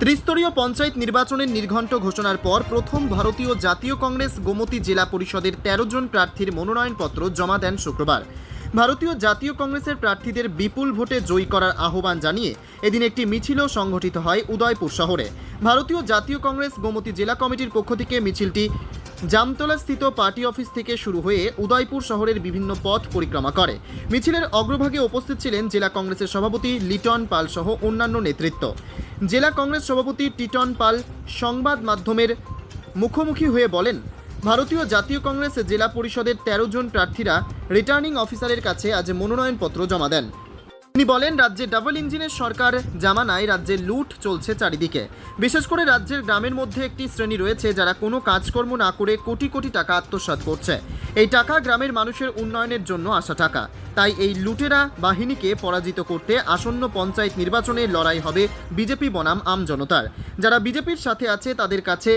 ত্রিস্তরীয় পঞ্চায়েত নির্বাচনের নির্ঘণ্ট ঘোষণার পর প্রথম ভারতীয় জাতীয় কংগ্রেস গোমতী জেলা পরিষদের ১৩ জন প্রার্থীর মনোনয়নপত্র জমা দেন শুক্রবার। ভারতীয় জাতীয় কংগ্রেসের প্রার্থীদের বিপুল ভোটে জয়ী করার আহ্বান জানিয়ে এদিন একটি মিছিলও সংঘটিত হয় উদয়পুর শহরে। ভারতীয় জাতীয় কংগ্রেস গোমতী জেলা কমিটির পক্ষ থেকে মিছিলটি জামতলা স্থিত পার্টি অফিস থেকে শুরু হয়ে উদয়পুর শহরের বিভিন্ন পথ পরিক্রমা করে। মিছিলের অগ্রভাগে উপস্থিত ছিলেন জেলা কংগ্রেসের সভাপতি লিটন পাল সহ অন্যান্য নেতৃত্ব। জেলা কংগ্রেস সভাপতি টিটন পাল সংবাদ মাধ্যমের মুখোমুখি হয়ে বলেন, ভারতীয় জাতীয় কংগ্রেস জেলা পরিষদের ১৩ জন প্রার্থীরা রিটার্নিং অফিসারের কাছে আজ মনোনয়নপত্র জমা দেন। তিনি বলেন, রাজ্যে ডাবল ইঞ্জিনের সরকার জামানায় রাজ্যে লুট চলছে চারিদিকে। বিশেষ করে রাজ্যের গ্রামের মধ্যে একটি শ্রেণি রয়েছে যারা কোনো কাজকর্ম না করে কোটি কোটি টাকা আত্মসাৎ করছে। এই টাকা গ্রামের মানুষের উন্নয়নের জন্য আসা টাকা। তাই এই লুটেরা বাহিনীকে পরাজিত করতে আসন্ন পঞ্চায়েত নির্বাচনে লড়াই হবে বিজেপি বনাম আম জনতার। যারা বিজেপির সাথে আছে, তাদের কাছে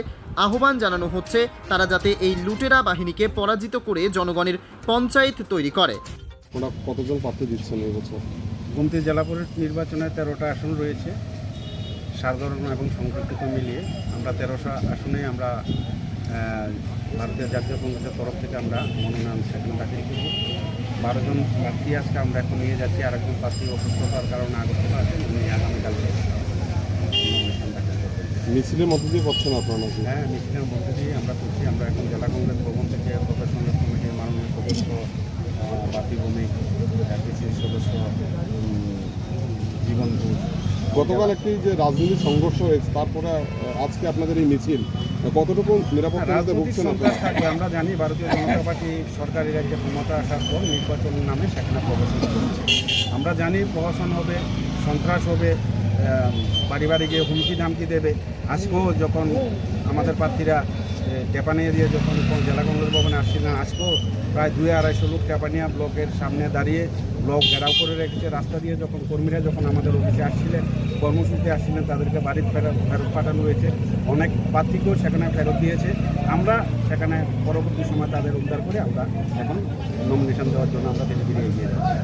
আহ্বান জানানো হচ্ছে, তারা যাতে এই লুটেরা বাহিনীকে পরাজিত করে জনগণের পঞ্চায়েত তৈরি করে। ওরা কতজন দিচ্ছেন গুমতি জেলা পরিষদ নির্বাচনে তেরোটা আসন রয়েছে। সাধারণ এবং সংরক্ষিত মিলিয়ে আমরা তেরোশো আসনে আমরা ভারতীয় জাতীয় কংগ্রেসের তরফ থেকে আমরা মনোনয়ন সেখানে দাখিল করব। বারো জন প্রার্থী আজকে আমরা এখন নিয়ে যাচ্ছি। আর একজন প্রার্থী অসুস্থতার কারণে আগত আছে উনি আগামীকালকে nomination মিছিলের মধ্যে দিয়ে করছেন আপনারা নাকি? হ্যাঁ মিছিলের মধ্যে দিয়ে আমরা করছি আমরা এখন জেলা কংগ্রেস ভবন থেকে প্রফেশনাল কমিটির মাননীয় সদস্য বাপি ভৌমিক পিসির সদস্য গতকাল একটি যে রাজনৈতিক সংঘর্ষ হয়েছে তারপরে আজকে আপনাদের এই মিছিল কতটুকু রাজনৈতিক ভুগছেন থাকবে আমরা জানি ভারতীয় জনতা পার্টি সরকারি রাজ্যে ক্ষমতা আসার পর নির্বাচন নামে সেখানে প্রহসন চলছে আমরা জানি প্রহসন হবে সন্ত্রাস হবে বাড়ি বাড়ি গিয়ে হুমকি দামকি দেবে। আজকেও যখন আমাদের প্রার্থীরা টেপানিয়া দিয়ে যখন জেলা কংগ্রেস ভবনে আসছিলেন আজকেও প্রায় দুই আড়াইশো লোক টেপানিয়া ব্লকের সামনে দাঁড়িয়ে ব্লক ঘেরাও করে রেখেছে। রাস্তা দিয়ে যখন কর্মীরা যখন আমাদের অফিসে আসছিলেন, কর্মসূচিতে আসছিলেন, তাদেরকে বাড়ির ফেরত ফেরত পাঠানো হয়েছে। অনেক প্রার্থীকেও সেখানে ফেরত দিয়েছে। আমরা সেখানে পরবর্তী সময় তাদের উদ্ধার করে আমরা এখন নমিনেশন দেওয়ার জন্য আমরা ধীরে ধীরে এগিয়ে যাচ্ছি।